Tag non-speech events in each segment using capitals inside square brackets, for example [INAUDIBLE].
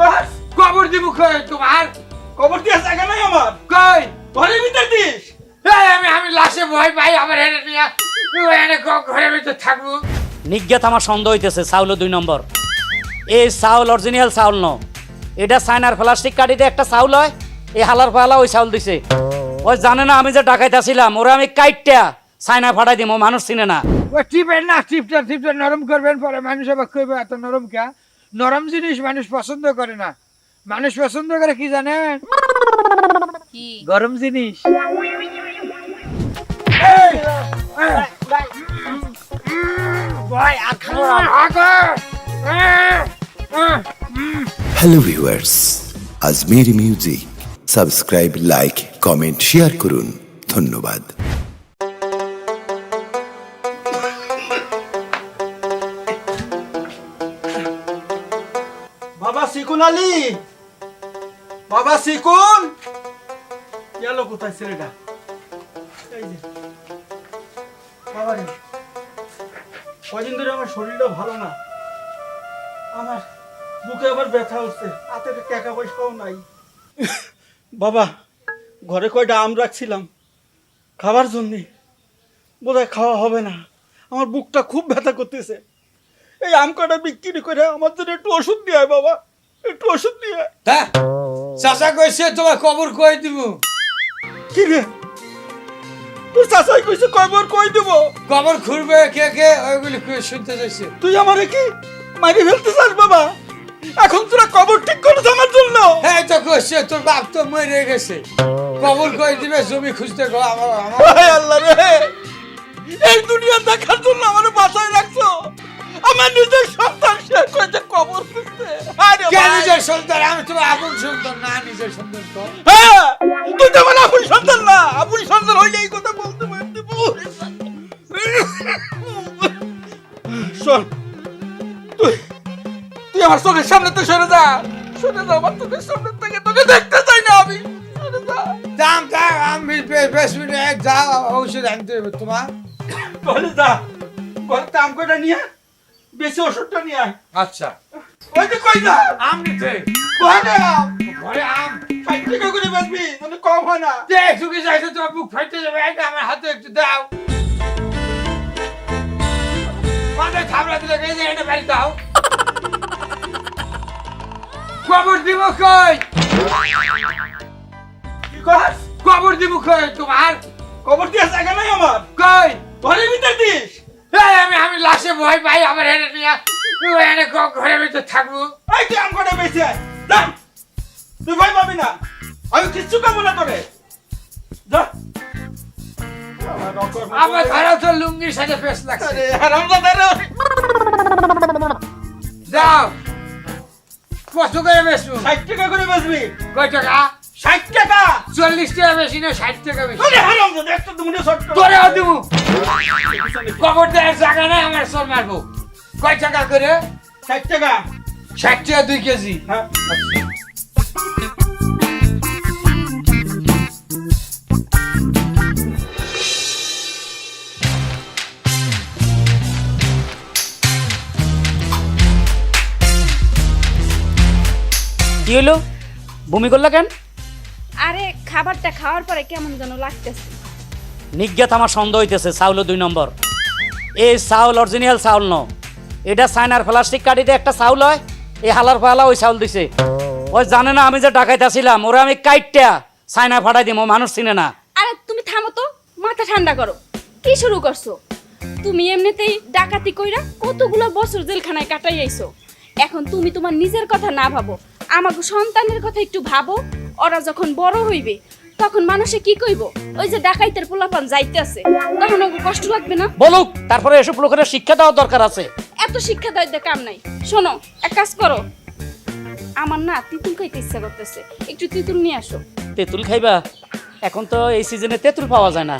কর কবর দিব কই তোমার? কবর দিয়ে জায়গা নাই আমার। কই? ঘরের ভিতর দিস। এই আমি আমি লাশে ভয় পাই আমার এনে নিয়ে এনে ঘরের ভিতর থাকব। নিজ্ঞাত আমার সন্দেহ হইতেছে চাউল দুই নম্বর। এই চাউল অরিজিনাল চাউল ন এটা চাইনার প্লাস্টিক কাটিতে একটা চাউল হয় এই হালার ফালা ওই চাউল দিছে। ওই জানে না আমি যে ডাকাইতে আসিলাম ওরা আমি কাইটটা চাইনা ফাটাই দিম ও মানুষ চিনে না। টিপেন না টিপটা টিপটা নরম করবেন পরে মানুষ আবার কইবে এত নরম কা? নরম জিনিস মানুষ পছন্দ করে না। মানুষ পছন্দ করে কি জানেন? গরম জিনিস। হ্যালো ভিউয়ার্স আজমের music subscribe like comment share করুন। ধন্যবাদ। সিকুন বাবা সিকুন গেল কোথায় ছেলেটা? এই যে। বাবা রে। কদিন ধরে আমার শরীরটা ভালো না। আমার বুকে আবার ব্যথা হচ্ছে। হাতে টাকা পয়সাও নাই। বাবা ঘরে কয়টা আম রাখছিলাম। খাবার জন্যে। বোধহয় খাওয়া হবে না। আমার বুকটা খুব ব্যথা করতেছে। এই আম কটা বিক্রি করে আমার জন্য একটু ওষুধ দিয়ে বাবা। একটু ওষুধ। হ্যাঁ চাচা কইছে তোমার কবর কই দিব কি রে? তোর চাচাই কইছে কয়বার কই দেবো কবর খুঁড়বে কে কে? ওইগুলি কই শুনতে যাইছে তুই আমারে কি মারি ফেলতে চাস বাবা? এখন তোরা কবর ঠিক করে আমার জন্য। হ্যাঁ তো কইছে তোর বাপ তো মরে গেছে। কবর কই দিবে? জমি খুঁজতে গো আমার আমার আল্লাহ রে এই দুনিয়া দেখার জন্য আমার বাঁচায় রাখছো। আমার নিজের সন্তান শেষ করেছে কবর কে নিজের সন্তান? আমি তোমার আপন সন্তান না নিজের সন্তান তো। হ্যাঁ তুই তো আমার আপন সন্তান না। আপন সন্তান হইলে এই কথা বলতে পারতি শোন তুই তুই আমার চোখের সামনে তো সরে যা। সরে যা আমার চোখের সামনে থেকে তোকে দেখতে চাই না আমি। সরে যা। দাম দাম আমি বেশ মিনিট যাও ঔষধ আনতে হবে তোমার। তাহলে যা। ঘরে দাম কয়টা নিয়ে? বেশি ওষুধটা নিয়ে আয়। আচ্ছা। ওই যে কই যা আম নিতে ঘরে আম। ঘরে আম। টাকা করে বেচবি? মানে কম হয় না। তোমার বুক ফাইটে যাবে এটা আমার হাতে একটু দাও। মাথায় থামলা দিলে এই যে এটা বাড়ি দাও। কবর দিব কই? কি কর? কবর দিব কই তোমার? কবর দিয়ে জায়গা নাই আমার। কই? ঘরের ভিতর দিস। আমি আমি লাশে ভয় পাই আমার এনে নিয়ে এনে ঘরের ভিতর থাকব। এই তুই আম আয়। যা। তুই ভয় পাবি না। আমি কিচ্ছু খাব না তোরে। যা। আমার ধরো তো লুঙ্গির সাথে ফেস লাগছে। যাও। কত করে বেশি ষাট টাকা করে বেচবি। কয় টাকা? ষাট টাকা। চল্লিশ টাকা বেশি না ষাট টাকা বেশি। তোরে দিব। কবর দেওয়ার জায়গা নাই আমার সর মারবো। কয় টাকা করে? ষাট টাকা। ষাট টাকা দুই কেজি। হ্যাঁ। কি হলো? বমি করলা কেন? খাবারটা খাওয়ার পরে কেমন যেন লাগতেছে। নিজ্ঞাত আমার সন্দেহ হইতেছে চাউল দুই নম্বর। এই চাউল অরিজিনাল চাউল ন এটা চাইনার প্লাস্টিক কাটিতে একটা চাউল হয় এই হালার ফালা ওই চাউল দিছে। ওই জানে না আমি যে ডাকাইতে আসিলাম ওরা আমি কাইটটা চাইনা ফাটাই দিম ও মানুষ চিনে না। আরে তুমি থামো তো মাথা ঠান্ডা করো। কি শুরু করছ? তুমি এমনিতেই ডাকাতি কইরা কতগুলো বছর জেলখানায় কাটাই আইছো। এখন তুমি তোমার নিজের কথা না ভাবো আমাকে সন্তানের কথা একটু ভাবো ওরা যখন বড় হইবে তখন মানুষে কি কইব? ওই যে ডাকাইতের পোলাপান যাইতে আছে তখন ওকে কষ্ট লাগবে না? বলুক তারপরে এসব লোকের শিক্ষা দেওয়ার দরকার আছে। এত শিক্ষা দেওয়ার কাম নাই। শোনো এক কাজ করো। আমার না তিতুল খাইতে ইচ্ছা করতেছে। একটু তিতুল নিয়ে আসো। তেঁতুল খাইবা? এখন তো এই সিজনে তেঁতুল পাওয়া যায় না।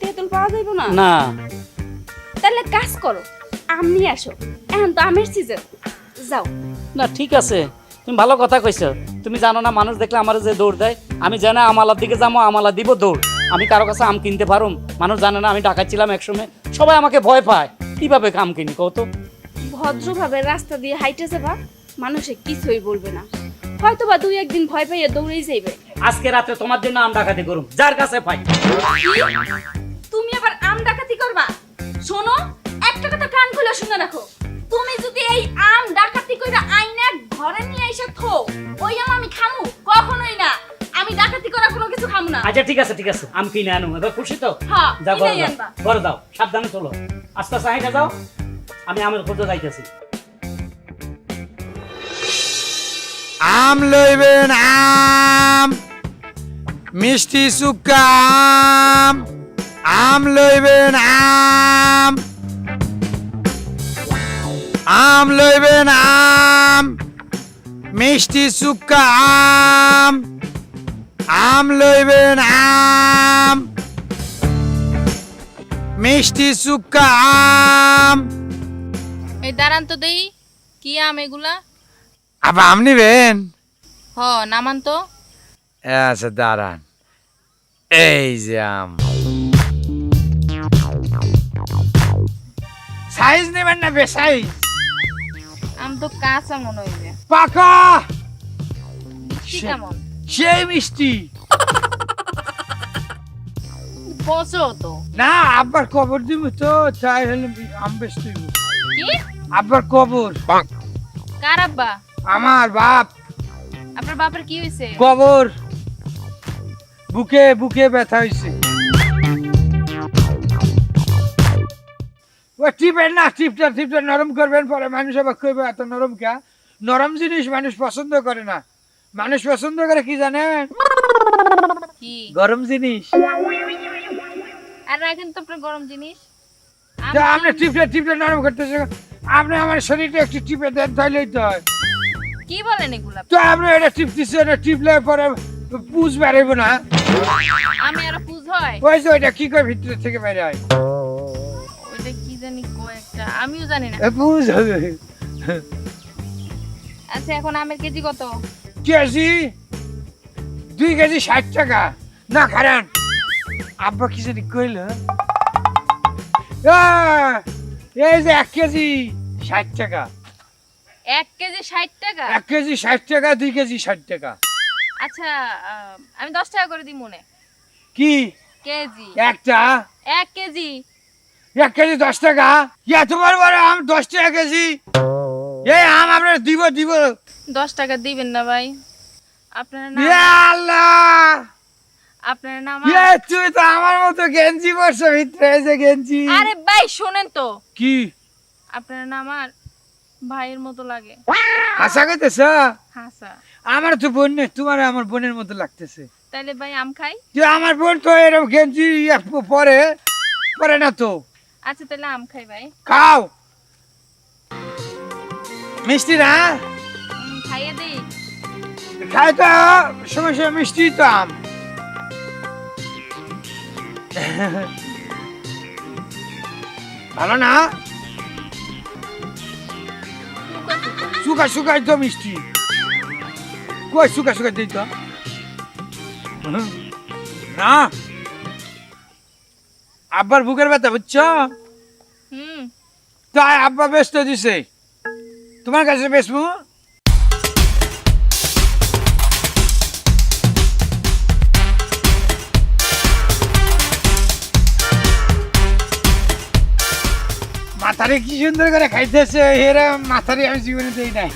তেঁতুল পাওয়া যাইব না? না। তাহলে কাজ করো আম নিয়ে আসো। এখন তো আমের সিজন যাও। না ঠিক আছে। তুমি ভালো কথা কইছো। তুমি জানো না মানুষ দেখলে আমার যে দৌড় দেয় আমি জানা আমালার দিকে যাব আমালা দিব দৌড়। আমি কারও কাছে আম কিনতে পারুম। মানুষ জানে না আমি ডাকাচ্ছিলাম একসময়। সবাই আমাকে ভয় পায়। কীভাবে আম কিনি কত ভদ্রভাবে রাস্তা দিয়ে হাইটে যাবা মানুষে কিছুই বলবে না। হয়তো বা দুই একদিন ভয় পাইয়া দৌড়েই যাইবে। আজকে রাতে তোমার জন্য আম ডাকাতি করুম যার কাছে পাই। তুমি আবার আম ডাকাতি করবা? শোনো একটা কথা কান খুলে শুনে রাখো। তুমি যদি এই আম ডাকাতি কইরা আইনা ঘরে নিয়ে এসে থো ওই আম আমি খামু কখনোই না। আমি ডাকাতি করা কোনো কিছু খামু না। আচ্ছা ঠিক আছে ঠিক আছে আম কিনে আনো। এবার খুশি তো? হ্যাঁ, যাও ঘরে যাও আনবা। ঘরে দাও সাবধানে চলো। আস্তে আস্তে হাইটা যাও। আমি আমের খোঁজে যাইতেছি। আম লইবেন আম। মিষ্টি সুক্কা আম। আম লইবেন আম। আম লইবেন আম। মিষ্টি সুক্কা আম। আম লইবেন আম। মিষ্টি সুক্কা আম। এই দাঁড়ান তো দেই কি আম এগুলা? আবার আম নিবেন? হ নামান তো। আচ্ছা দাঁড়ান। এই যে আম। সাইজ নেবেন না বে সাইজ? আম তো কাঁচা মনে হইবে পাকা! মিষ্টি কেমন? সেই মিষ্টি। পচো তো। না আব্বার কবর দিব তো তাই হলে আম বেচতে। কি? আব্বার কবর। কার আব্বা? আমার বাপ। আপনার বাপের কি হয়েছে কবর। বুকে বুকে ব্যথা হয়েছে টিপেন না টিপটা টিপটা নরম করবেন পরে মানুষ আবার কইবে এত নরম কা? নরম জিনিস মানুষ পছন্দ করে না। মানুষ পছন্দ করে কি জানেন? গরম জিনিস। আর রাখেন তো আপনার গরম জিনিস। আম তো কি- আপনি টিপটা টিপটা নরম করতেছে। আপনি আমার শরীরটা একটু টিপে দেন তো হয়। কি বলেন এগুলা? তো আপনি এটা টিপতেছে এটা টিপলে পরে পুজ বেরোবো না। আমি আর পুজ হয়। ওই যে ওইটা কি করে ভিতরে থেকে বের হয়? কয়েকটা আমিও জানি না। পুজ হবে আচ্ছা এখন আমের কেজি কত? কেজি? দুই কেজি ষাট টাকা। না খারান। আব্বা কি জানি কইল? এই যে এক কেজি ষাট টাকা। এক কেজি ষাট টাকা? এক কেজি ষাট টাকা দুই কেজি ষাট টাকা। আচ্ছা আমি দশ টাকা করে দিই মনে। কি? কেজি। একটা? এক কেজি। এক কেজি দশ টাকা? ইয়া তোমার বড় আম দশ টাকা কেজি? এই আম আমরা দিব দিব। দশ টাকা দিবেন না ভাই। আপনার নাম আল্লাহ! আপনার নাম তো আমার মতো গেঞ্জি পরছো ভিতরে এই গেঞ্জি। আরে ভাই শোনেন তো। কি? আপনার নাম ভাইয়ের মতো লাগে। করতেছ হাসা। আমার তো বোন নেই তোমার আমার বোনের মতো লাগতেছে। তাইলে ভাই আম খাই? আমার বোন তো এরকম গেঞ্জি পরে পরে না তো। আচ্ছা তাহলে আম খাই ভাই। খাও। মিষ্টি না? খাইয়ে দিই। খাই তো সময় সময় মিষ্টি তো আম। ভালো না? শুকা শুকাই তো মিষ্টি। কই শুকা শুকা দিই তো? না। আব্বার বুকের ব্যথা বুঝছ? হুম। তাই আব্বা ব্যস্ত দিছে। তোমার কাছে বেসমু মাথারে কি সুন্দর করে খাইতেছে এরা মাথারে আমি জীবনে দেই নাই।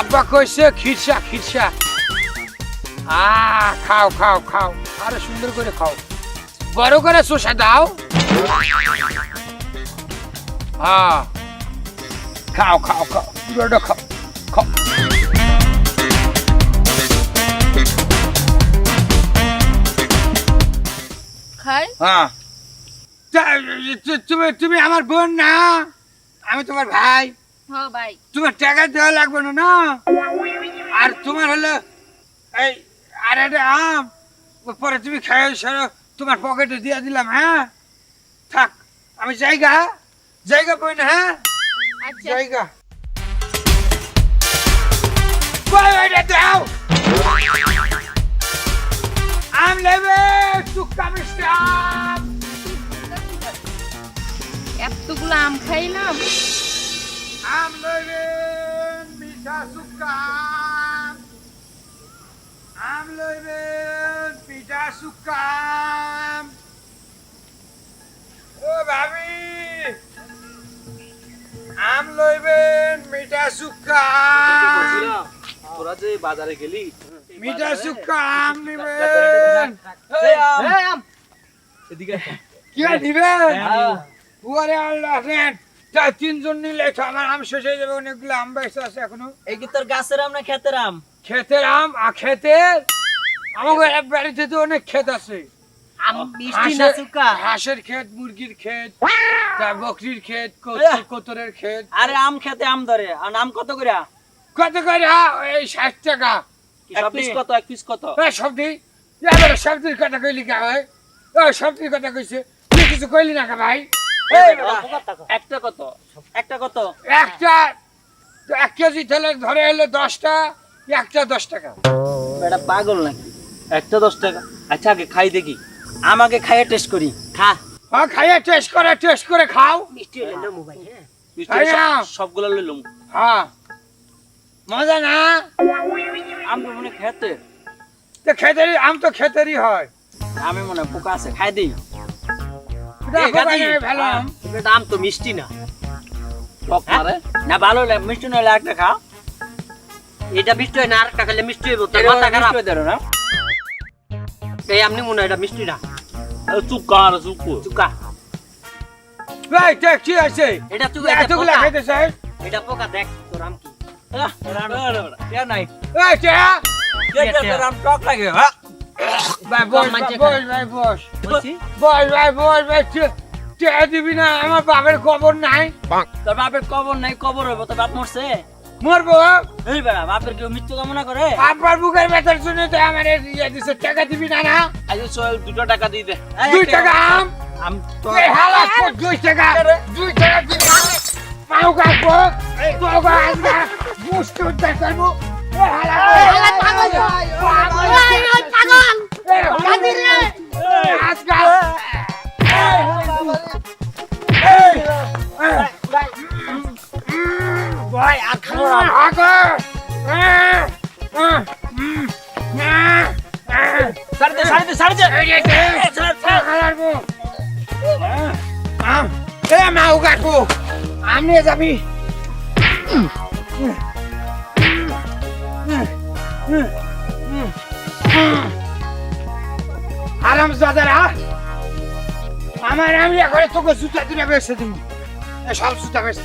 আব্বা কইছে খিরসা খিরসা। আ খাও খাও খাও। আরও সুন্দর করে খাও। বড় করে শসা দাও। হ্যাঁ খাও খাও খাও। পুরোটা খাও খাও। খাই? হ্যাঁ তুমি তুমি আমার বোন না? আমি তোমার ভাই। ভাই। তোমার টাকা দেওয়া লাগবে না না? আর তোমার হলো এই আর একটা আম পরে তুমি খাই সরো তোমার পকেটে দিয়ে দিলাম হ্যাঁ? থাক আমি জায়গা জায়গা বই না হ্যাঁ? আচ্ছা। জায়গা। দাও। আম নেবে টুকা মিষ্টি আম। বেলা আম খাইলাম। আম লইবেন মিঠা সুক্কা আম। আম লইবেন আম। ও ভাবি আম লইবেন মিঠা সুক্কা আম। তোরা যে বাজারে গেলি মিঠা সুক্কা আম। নিবেন এদিকে কি নিবেন? ওরে আল্লাহ রেন তা তিনজন নিলে তো আমার আম শেষ হয়ে যাবে অনেকগুলো আম বেঁচে আছে এখনও। এই কি তোর গাছের আম না খেতের আম? ক্ষেতের আম আর ক্ষেতের আমাদের এক বাড়িতে তো অনেক ক্ষেত আছে। হাঁসের- ক্ষেত মুরগির ক্ষেত বকরির ক্ষেত! কোতরের ক্ষেত। আরে আম খেতে আম ধরে। আর আম কত করে কত করে এই ষাট টাকা। এক পিস কত এক পিস কত? সবজি এবারে সবজির কথা কইলি কা সবজির কথা কইছে। তুই কিছু কইলি না কা ভাই? একটা কত? একটা কত? একটা এক কেজি ধরে এলো দশটা একটা দশ টাকা। বেটা পাগল নাকি? একটা দশ টাকা। আচ্ছা আগে খাই দেখি। আমাকে খাইয়ে টেস্ট করি। খা। হ্যাঁ খাইয়ে টেস্ট করে টেস্ট করে খাও। মিষ্টি হলে নো মোবাইল হ্যাঁ। মিষ্টি তাই না? সব- সবগুলো লইলাম হ্যাঁ মজা না? আম তো মনে খেতে। তো খেতেরই আম তো খেতেরই হয়। আমি মনে পোকা আছে খাই দিই। হ্যাঁ, আম। তো মিষ্টি না। মারে না ভালো লাগে। মিষ্টি নইলে একটা খাও। এটা মিষ্টি হয় না আরেকটা খেলে মিষ্টি হইব। তোর মাথা খারাপ। না। এই আমনি মনে হয় এটা মিষ্টি না চুক্কা আর চুক্কু চুকা ভাই দেখ কি আছে এটা এতগুলো খাইতে চাই এটা পোকা দেখ তোর আম কি হ্যাঁ আমার বাপের খবর নাই তোর বাপের কবর নাই কবর হইব তোর বাপ মরছে মরবো এই বেড়া বাপের কেউ মৃত্যু কামনা করে? আপনার বুকের ব্যথার শুনে তো আমার ইয়ে দিছে টাকা দিবি না না? আচ্ছা সোহেল দুটো টাকা দিয়ে দে। দুই টাকা আম? আম তো এই হালা দুই টাকা। দুই টাকা দিবি না মাও কাকো এই। তো গাছ গা মুস্ত উদ্ধার করব। এই হালা। হালা পাগল। পাগল। পাগল নিয়ে যাবি। আরাম দাদারা আমার আমি এখন তোকে জুতা দিলে বেসে দিব। সব জুতা বেসে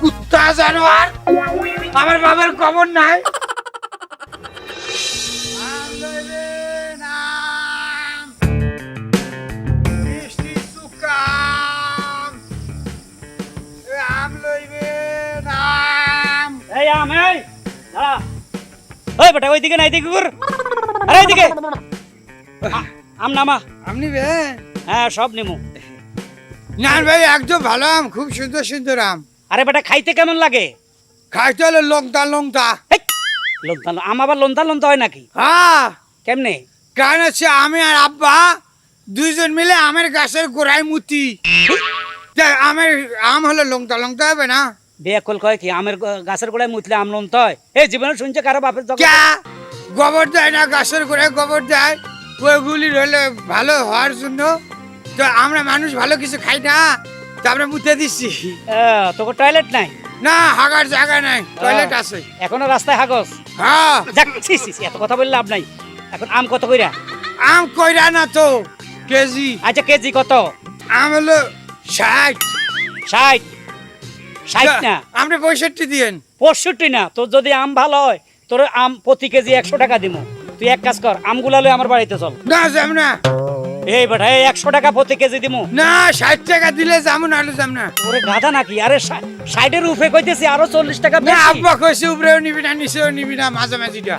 কুত্তা জানোয়ার, আমার বাবার খবর নাই। এই এই দাঁড়া ওই বেটা ওইদিকে না এইদিকে ঘুর আরে এইদিকে আম নামা। আম? হ্যাঁ সব নিমু। না ভাই একদম ভালো আম খুব সুন্দর সুন্দর আম। আরে বেটা খাইতে কেমন লাগে? খাইতে হলে লঙ্কা লঙ্কা আম আবার লন্তা লন্তা হয় নাকি? হ্যাঁ। কেমনে? কারণ হচ্ছে আমি আর আব্বা দুইজন মিলে আমের গাছের গোড়ায় মুতি। আমের আম হলে লঙ্কা লঙ্কা হবে না? বিয়ে কল কয় কি আমের গাছের গোড়ায় মুতলে আম লন্তা হয় এই জীবনে শুনছে কারও বাপের গোবর দেয় না গাছের গোড়ায় গোবর দেয়। ওইগুলি হলে ভালো হওয়ার জন্য তো আমরা মানুষ ভালো কিছু খাই না তারপরে মুতে দিচ্ছি তোকে টয়লেট নাই? না হাগার জায়গা নাই টয়লেট আছে। এখনও রাস্তায় হাগস? হ্যাঁ। এত কথা বললে লাভ নাই। এখন আম কত কইরা? আম কইরা না তো কেজি। আচ্ছা কেজি কত? আম হলো ষাট। ষাট। ষাট না। আপনি পঁয়ষট্টি দিয়েন। পঁয়ষট্টি না। তোর যদি আম ভালো হয় তোর আম প্রতি কেজি একশো টাকা দিমু। তুই এক কাজ কর আমগুলা লই আমার বাড়িতে চল। না যাম না। এই বেটা এই একশো টাকা প্রতি কেজি দিমু। না ষাট টাকা দিলে যাব না হলে যাম না। ওরে গাধা নাকি? আরে ষাটের উফে কইতেছি আরও চল্লিশ টাকা না আব্বা কইছে উপরেও নিবি না নিচেও নিবি না মাঝামাঝিটা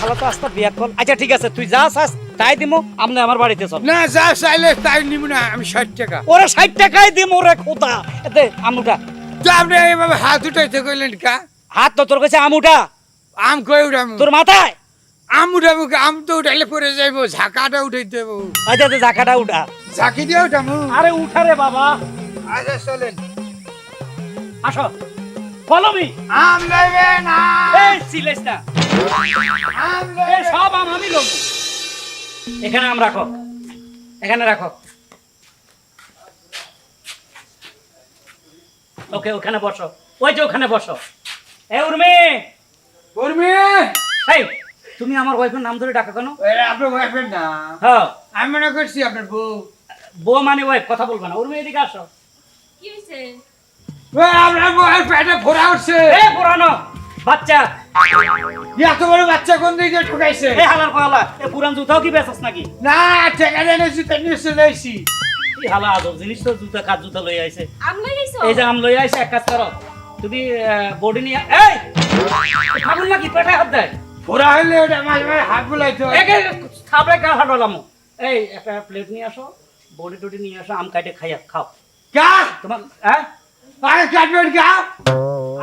ভালো তো আস্তা বিয়া কল আচ্ছা ঠিক আছে তুই যা চাস তাই দিমু আমনে আমার বাড়িতে চল না যা চাইলে তাই নিব না আমি ষাট টাকা। ওরে ষাট টাকাই দিমু রে খোদা। এতে আমুটা। তো আপনি এইভাবে হাত উঠাইতে কইলেন কা? হাত তো তোর কাছে আমুটা। আম কই উঠাম? তোর মাথায়? আম উঠাবো কি? আম তো উঠাইলে পরে যাইবো ঝাঁকাটা উঠাই দেবো আচ্ছা আচ্ছা জাকাটা উঠা। ঝাঁকি দিয়ে উঠামু? আরে উঠা রে বাবা। আচ্ছা চলেন। আসো। ফলো মি আম লইবে না। এই সিলেস আম লইবে। সব আম আমি লোক এখানে আম রাখো। এখানে রাখো। ওকে ওখানে বসো। ওই যে ওখানে বসো। এ উর্মি! কর্মী এই তুমি আমার ওয়াইফের নাম ধরে ডাকা কেন? আপনার ওয়াইফের না? হ্যাঁ। আমি মনে করছি আপনার বউ। বউ মানে ওয়াইফ কথা বলবে না। উর্মি এদিকে আসো। কি হইছে? ওই আপনার বউয়ের পেটে ফোড়া উঠছে। এ পুরানো বাচ্চা। এই এত বড় বাচ্চা কোন দিকে ঠুকাইছে? এ হালার পালা এ পুরান জুতাও কি বেচাস নাকি? না টেকা জেনেছি তো নিয়ে চলে আইছি। এই হালা আজব জিনিস তো জুতা কাজ জুতা লই আইছে? আম লই গেছো এই যে আম লই আইছে এক কাজ করো তুমি বডি নিয়ে এই! খাবুন নাকি পেটে হাত দেয়। ফোড়া হইলে ওটা মাঝে মাঝে হাত বুলাইতে হয়। একে খাবে কা হাঁটালাম। এই একটা প্লেট নিয়ে আসো বডি টডি নিয়ে আসো আম কাটে খাইয়া খাও। কা তোমার হ্যাঁ? আরে কাটবেন কা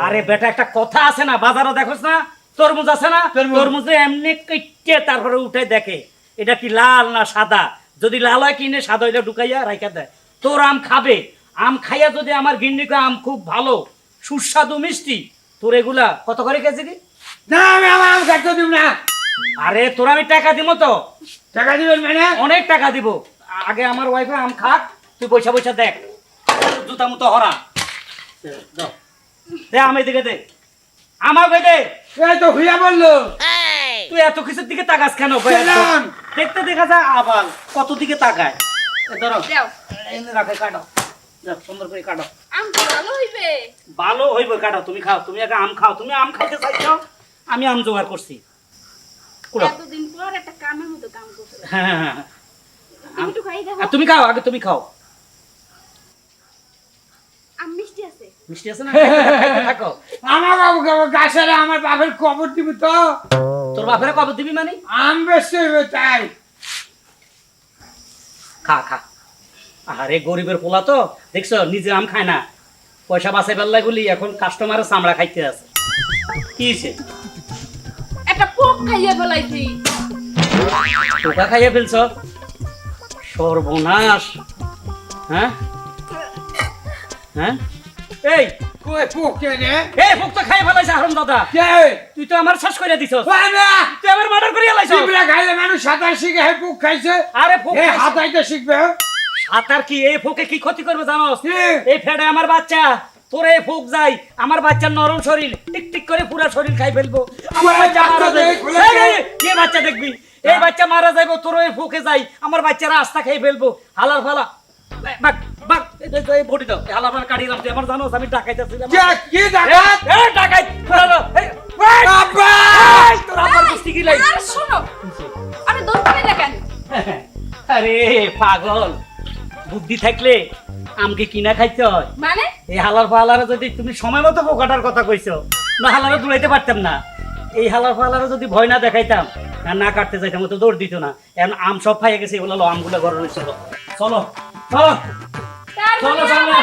আরে বেটা একটা কথা আছে না বাজারে দেখোস না তরমুজ আছে না? তরমুজ। এমনি কেটে তারপরে উঠে দেখে এটা কি লাল না সাদা? যদি লাল হয় কিনে সাদা হইলে ঢুকাইয়া রাইখা দেয়। তোর আম খাবে। আম খাইয়া যদি আমার গিন্নিকে আম খুব ভালো সুস্বাদু মিষ্টি তোর এগুলা কত করে কেজি কি না আমি আমার আম কাটতে দিব না। আরে তোর আমি টাকা দিব তো। টাকা দিবেন মানে? অনেক টাকা দিব। আগে আমার ওয়াইফে আম খাক তুই পয়সা পয়সা দেখ। জুতা মতো হরা। দে আমি দিকে দে। আমার দে। এই তো হইয়া বলল। তুই এত কিছুর দিকে তাকাস কেন? ভাই? দেখতে দেখা যায় আবার কত দিকে তাকায়। ধরো। এনে রাখে কাটো। যাও, সুন্দর করে কাটো। আম তো ভালো হইবে। ভালো হইব কাটো। তুমি খাও তুমি আগে আম খাও। তুমি আম খাইতে চাইছো আমি আম জোগাড় করছি। কুড়ো। এতদিন পর একটা কামের মতো কাম করছ। হ্যাঁ হ্যাঁ, হ্যাঁ তুমি খাও আগে তুমি খাও আম মিষ্টি আছে না? থাকো আমার বাবু গাছের আমার বাপের কবর দিব তো। তোর বাপের কবে দিবি মানে? আম বেশি হইবে তাই। খা খা। আরে গরিবের পোলা তো। দেখছ নিজে আম খায় না। পয়সা বাঁচাই বলি এখন কাস্টমারের চামড়া খাইতে আছে। কি হয়েছে একটা পোক খাইয়া ফেলাইছি টোকা খাইয়ে ফেলছ? সর্বনাশ। হ্যাঁ? হ্যাঁ? এই কই পোকে রে? এই ফুক তো খাই ফেলাইছে হারুন দাদা। কে? তুই তো আমার শেষ করে দিছস। ওই না তুই আমার মার্ডার করে লাইছ চিবলা খাইলে মানুষ সাঁতার শিখে হে পোক খাইছে। আরে হে খাইছে। হাতাইতে শিখবে সাঁতার কি? এই ফুকে কি ক্ষতি করবে জানোস? এই ফেডে আমার বাচ্চা। তোর এই ফুক যাই আমার বাচ্চার নরম শরীর টিক টিক করে পুরো শরীর খাই ফেলব। আমার বাচ্চা মারা যাবে এই। এই, কে বাচ্চা দেখবি? এই বাচ্চা মারা যাইবো তোর এই ফুকে যাই আমার বাচ্চারা আস্তা খেয়ে ফেলব। হালার ফালা। এই, বাক বাক এই যে- এই বডি দাও এই হালার ফালা কাটিয়ে আমার জানোস আমি ডাকাইতেছিলাম কে? কি ডাকাত? এই ডাকাই। পুরানো এই এই, আব্বা! এই, তোর আব্বার কুস্তি কি লাই আর শোনো আরে দৌড় করে দেখেন [LAUGHS] আরে পাগল। বুদ্ধি থাকলে আমকে কিনা খাইতে হয়? মানে? এই হালার ফালারে যদি তুমি সময় মতো পোকাটার কথা কইছো না হালারে দৌড়াইতে পারতাম না। এই হালার ফালারে যদি ভয় না দেখাইতাম আর না কাটতে যাইতাম ও তো দৌড় দিত না। এখন আম সব খাইয়ে গেছে এগুলো আমগুলো ঘরে রয়েছিল চলো চলো। তার চলো, চলো।